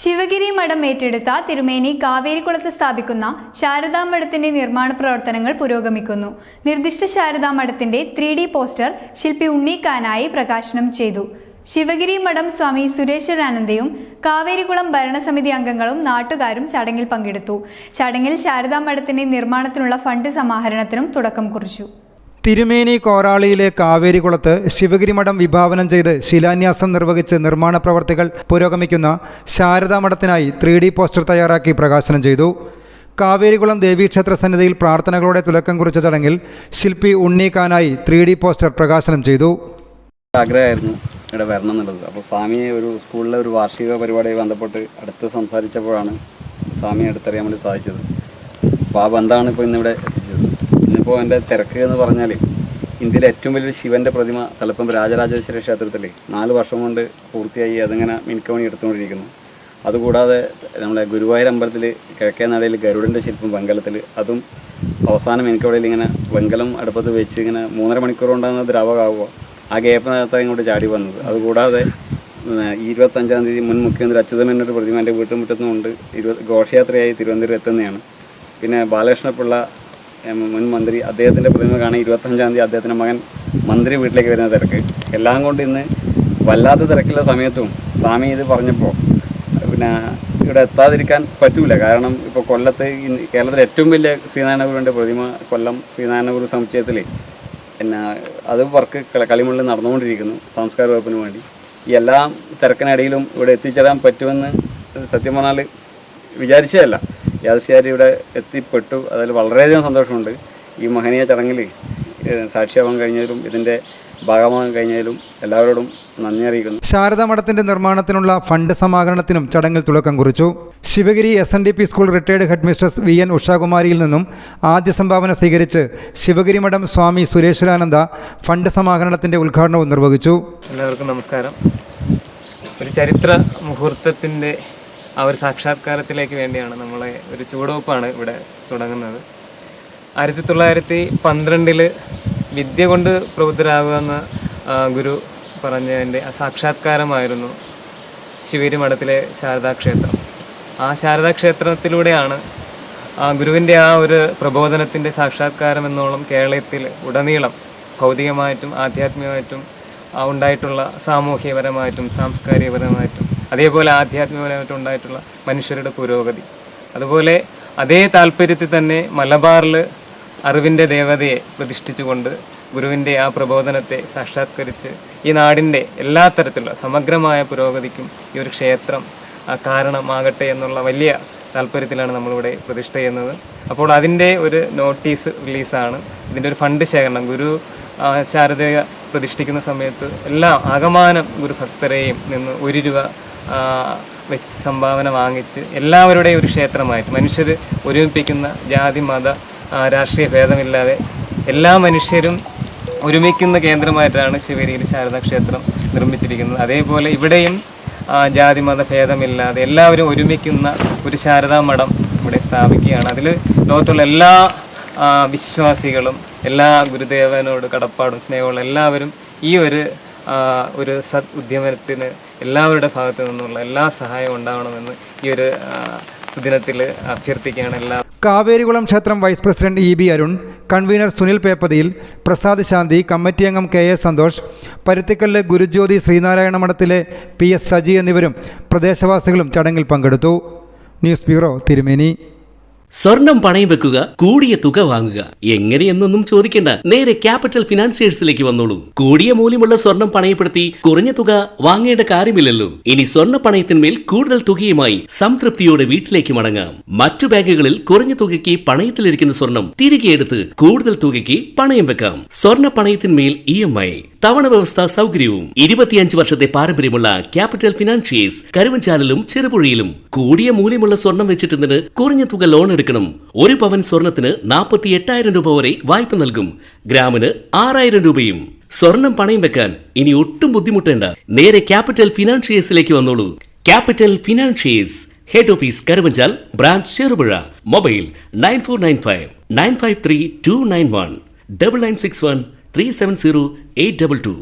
ശിവഗിരി മഠം ഏറ്റെടുത്ത തിരുമേനി കാവേരിക്കുളത്ത് സ്ഥാപിക്കുന്ന ശാരദാ മഠത്തിന്റെ നിർമ്മാണ പ്രവർത്തനങ്ങൾ പുരോഗമിക്കുന്നു. നിർദ്ദിഷ്ട ശാരദാ മഠത്തിന്റെ ത്രീ ഡി പോസ്റ്റർ ശില്പി ഉണ്ണിക്കാനായി പ്രകാശനം ചെയ്തു. ശിവഗിരി മഠം സ്വാമി സുരേശ്വരാനന്ദയും കാവേരികുളം ഭരണസമിതി അംഗങ്ങളും നാട്ടുകാരും ചടങ്ങിൽ പങ്കെടുത്തു. ചടങ്ങിൽ ശാരദാ മഠത്തിന്റെ നിർമ്മാണത്തിനുള്ള ഫണ്ട് സമാഹരണത്തിനും തുടക്കം കുറിച്ചു. തിരുമേനി കോറാളിയിലെ കാവേരികുളത്ത് ശിവഗിരിമഠം വിഭാവനം ചെയ്ത് ശിലാന്യാസം നിർവഹിച്ച് നിർമ്മാണ പ്രവർത്തികൾ പുരോഗമിക്കുന്ന ശാരദാ മഠത്തിനായി ത്രീ ഡി പോസ്റ്റർ തയ്യാറാക്കി പ്രകാശനം ചെയ്തു. കാവേരികുളം ദേവീക്ഷേത്ര സന്നിധിയിൽ പ്രാർത്ഥനകളോടെ തുലക്കം കുറിച്ച ചടങ്ങിൽ ശില്പി ഉണ്ണീക്കാനായി ത്രീ ഡി പോസ്റ്റർ പ്രകാശനം ചെയ്തു. ആഗ്രഹമായിരുന്നു ഇവിടെ വരണം എന്നുള്ളത്. അപ്പോൾ സ്വാമിയെ ഒരു സ്കൂളിലെ ഒരു വാർഷിക പരിപാടിയുമായി ബന്ധപ്പെട്ട് അടുത്ത് സംസാരിച്ചപ്പോഴാണ് സ്വാമിയെ അടുത്തറിയാൻ വേണ്ടി സാധിച്ചത്. അപ്പോൾ ആ ബന്ധമാണ് ഇപ്പോൾ ഇന്നിവിടെ എത്തിച്ചത്. ഇന്നിപ്പോൾ എന്റെ തിരക്ക് എന്ന് പറഞ്ഞാൽ ഇന്ത്യയിലെ ഏറ്റവും വലിയൊരു ശിവന്റെ പ്രതിമ തലപ്പം രാജരാജേശ്വര ക്ഷേത്രത്തിൽ നാല് വർഷം കൊണ്ട് പൂർത്തിയായി അതിങ്ങനെ മിനുക്കമണി എടുത്തുകൊണ്ടിരിക്കുന്നു. അതുകൂടാതെ നമ്മളെ ഗുരുവായൂർ അമ്പലത്തിൽ കിഴക്കേ നടയിൽ ഗരുഡന്റെ ശില്പം വെങ്കലത്തിൽ അതും അവസാനം മിനുക്കവടയിൽ ഇങ്ങനെ വെങ്കലം അടുപ്പത്ത് വെച്ച് ഇങ്ങനെ മൂന്നര മണിക്കൂർ കൊണ്ടാണ് ദ്രാവകമാവുക ആ ഗ്യാപ്പിനകത്താണ് ഇങ്ങോട്ട് ചാടി വന്നത്. അതുകൂടാതെ ഇരുപത്തഞ്ചാം തീയതി മുൻ മുഖ്യമന്ത്രി അച്യുതമേനൊരു പ്രതിമ എന്റെ വീട്ടുമുറ്റത്തുനിന്നുണ്ട്. ഇരുപത് ഘോഷയാത്രയായി തിരുവനന്തപുരം എത്തുന്നതാണ്. പിന്നെ ബാലകൃഷ്ണപിള്ള മുൻ മന്ത്രി അദ്ദേഹത്തിന്റെ പ്രതിമ കാണാൻ ഇരുപത്തഞ്ചാം തീയതി അദ്ദേഹത്തിന്റെ മകൻ മന്ത്രി വീട്ടിലേക്ക് വരുന്ന തിരക്ക്. എല്ലാം കൊണ്ട് ഇന്ന് വല്ലാത്ത തിരക്കുള്ള സമയത്തും സ്വാമി ഇത് പറഞ്ഞപ്പോൾ പിന്നെ ഇവിടെ എത്താതിരിക്കാൻ പറ്റൂല. കാരണം ഇപ്പോൾ കൊല്ലത്ത് കേരളത്തിലെ ഏറ്റവും വലിയ ശ്രീനാരായണഗുരുവിന്റെ പ്രതിമ കൊല്ലം ശ്രീനാരായണഗുരു സമുച്ചയത്തിൽ പിന്നെ അത് വർക്ക് കളിമണ്ണിൽ നടന്നുകൊണ്ടിരിക്കുന്നു സംസ്കാര വകുപ്പിന് വേണ്ടി. ഈ എല്ലാ തിരക്കിനിടയിലും ഇവിടെ എത്തിച്ചേരാൻ പറ്റുമെന്ന് സത്യം പറഞ്ഞാൽ വിചാരിച്ചതല്ല. യാദൃശ്യാരി ഇവിടെ എത്തിപ്പെട്ടു. അതിൽ വളരെയധികം സന്തോഷമുണ്ട്. ഈ മഹനീയ ചടങ്ങിൽ സാക്ഷിയാവാൻ കഴിഞ്ഞതിലും ഇതിന്റെ ഭാഗമാകാൻ കഴിഞ്ഞതിലും എല്ലാവരോടും നന്ദി അറിയിക്കുന്നു. ശാരദാ മഠത്തിന്റെ നിർമ്മാണത്തിനുള്ള ഫണ്ട് സമാഹരണത്തിനും ചടങ്ങിൽ തുടക്കം കുറിച്ചു. Sivagiri S N D P school retired head mistress V N ഉഷാകുമാരിയിൽ നിന്നും ആദ്യ സംഭാവന സ്വീകരിച്ച് ശിവഗിരി മഠം സ്വാമി സുരേശ്വരാനന്ദ ഫണ്ട് സമാഹരണത്തിന്റെ ഉദ്ഘാടനവും നിർവഹിച്ചു. എല്ലാവർക്കും നമസ്കാരം. ഒരു ചരിത്ര മുഹൂർത്തത്തിന്റെ ആ ഒരു സാക്ഷാത്കാരത്തിലേക്ക് വേണ്ടിയാണ് നമ്മളെ ഒരു ചുവടുവെപ്പാണ് ഇവിടെ തുടങ്ങുന്നത്. ആയിരത്തി തൊള്ളായിരത്തി പന്ത്രണ്ടിൽ വിദ്യ കൊണ്ട് പ്രബുദ്ധരാകുക എന്ന് ഗുരു പറഞ്ഞതിന്റെ സാക്ഷാത്കാരമായിരുന്നു ശിവേരി മഠത്തിലെ ശാരദാക്ഷേത്രം. ആ ശാരദാക്ഷേത്രത്തിലൂടെയാണ് ആ ഗുരുവിന്റെ ആ ഒരു പ്രബോധനത്തിന്റെ സാക്ഷാത്കാരം എന്നോളം കേരളത്തിൽ ഉടനീളം ഭൗതികമായിട്ടും ആധ്യാത്മികമായിട്ടും ഉണ്ടായിട്ടുള്ള സാമൂഹ്യപരമായിട്ടും സാംസ്കാരികപരമായിട്ടും അതേപോലെ ആധ്യാത്മികമായിട്ട് ഉണ്ടായിട്ടുള്ള മനുഷ്യരുടെ പുരോഗതി. അതുപോലെ അതേ താല്പര്യത്തിൽ തന്നെ മലബാറിൽ അറിവിന്റെ ദേവതയെ പ്രതിഷ്ഠിച്ചുകൊണ്ട് ഗുരുവിന്റെ ആ പ്രബോധനത്തെ സാക്ഷാത്കരിച്ച് ഈ നാടിന്റെ എല്ലാ തരത്തിലുള്ള സമഗ്രമായ പുരോഗതിക്കും ഈ ഒരു ക്ഷേത്രം കാരണമാകട്ടെ എന്നുള്ള വലിയ താല്പര്യത്തിലാണ് നമ്മളിവിടെ പ്രതിഷ്ഠ ചെയ്യുന്നത് അപ്പോൾ അതിന്റെ ഒരു നോട്ടീസ് റിലീസാണ്. ഇതിന്റെ ഒരു ഫണ്ട് ശേഖരണം. ഗുരു ശാരദയെ പ്രതിഷ്ഠിക്കുന്ന സമയത്ത് എല്ലാ ആകമാനം ഗുരുഭക്തരെയും നിന്ന് ഒരു രൂപ വെച്ച് സംഭാവന വാങ്ങിച്ച് എല്ലാവരുടെയും ഒരു ക്ഷേത്രമായിട്ട് മനുഷ്യർ ഒരുമിപ്പിക്കുന്ന ജാതി മത രാഷ്ട്രീയ ഭേദമില്ലാതെ എല്ലാ മനുഷ്യരും ഒരുമിക്കുന്ന കേന്ദ്രമായിട്ടാണ് ശിവഗിരിയിൽ ക്ഷേത്രം നിർമ്മിച്ചിരിക്കുന്നത്. അതേപോലെ ഇവിടെയും ജാതി മത ഭേദമില്ലാതെ എല്ലാവരും ഒരുമിക്കുന്ന ഒരു ശാരദാ മഠം ഇവിടെ സ്ഥാപിക്കുകയാണ്. അതിൽ ലോകത്തുള്ള എല്ലാ വിശ്വാസികളും എല്ലാ ഗുരുദേവനോട് കടപ്പാടും സ്നേഹമുള്ള എല്ലാവരും ഈ ഒരു ഒരു സത് ഉദ്യമനത്തിന് എല്ലാവരുടെ ഭാഗത്തു നിന്നുള്ള എല്ലാ സഹായവും ഉണ്ടാവണമെന്ന് ഈ ഒരു ദിനത്തിൽ അഭ്യർത്ഥിക്കുകയാണ് എല്ലാ കാവേരികുളം ക്ഷേത്രം vice president E B Arun convener Sunil പേപ്പതിയിൽ Prasad ശാന്തി കമ്മിറ്റി അംഗം കെ എസ് സന്തോഷ് പരുത്തിക്കല്ല് ഗുരുജ്യോതി ശ്രീനാരായണ മഠത്തിലെ പി എസ് സജി എന്നിവരും പ്രദേശവാസികളും ചടങ്ങിൽ പങ്കെടുത്തു. ന്യൂസ് ബ്യൂറോ തിരുമേനി. സ്വർണം പണയം വെക്കുക കൂടിയ തുക വാങ്ങുക. എങ്ങനെയെന്നൊന്നും ചോദിക്കേണ്ട. നേരെ ക്യാപിറ്റൽ ഫിനാൻസിയേഴ്സിലേക്ക് വന്നോളൂ. കൂടിയ മൂല്യമുള്ള സ്വർണം പണയപ്പെടുത്തി കുറഞ്ഞ തുക വാങ്ങേണ്ട കാര്യമില്ലല്ലോ. ഇനി സ്വർണ പണയത്തിന്മേൽ കൂടുതൽ തുകയുമായി സംതൃപ്തിയോടെ വീട്ടിലേക്ക് മടങ്ങാം. മറ്റു ബാങ്കുകളിൽ കുറഞ്ഞ തുകയ്ക്ക് പണയത്തിലിരിക്കുന്ന സ്വർണം തിരികെ എടുത്ത് കൂടുതൽ തുകയ്ക്ക് പണയം വെക്കാം. സ്വർണ പണയത്തിന്മേൽ ഇ എം ഐ തവണ വ്യവസ്ഥ സൗകര്യവും. ഇരുപത്തിയഞ്ച് വർഷത്തെ പാരമ്പര്യമുള്ള ക്യാപിറ്റൽ ഫിനാൻഷ്യേഴ്സ് കരുവഞ്ചാലിലും ചെറുപുഴയിലും കൂടിയ മൂല്യമുള്ള സ്വർണം വെച്ചിട്ടുന്നതിന് കുറഞ്ഞ തുക ലോൺ എടുക്കണം. ഒരു പവൻ സ്വർണത്തിന് നാൽപ്പത്തി എട്ടായിരം രൂപ വരെ വായ്പ നൽകും. ഗ്രാമിന് ആറായിരം രൂപയും. സ്വർണം പണയം വെക്കാൻ ഇനി ഒട്ടും ബുദ്ധിമുട്ടേണ്ട. നേരെ ക്യാപിറ്റൽ ഫിനാൻഷ്യേഴ്സിലേക്ക് വന്നോളൂ. Capital financiers head office Karuvanchal branch Cherupuzha. Mobile nine four nine five nine five three two nine one double nine six one three seven zero eight double two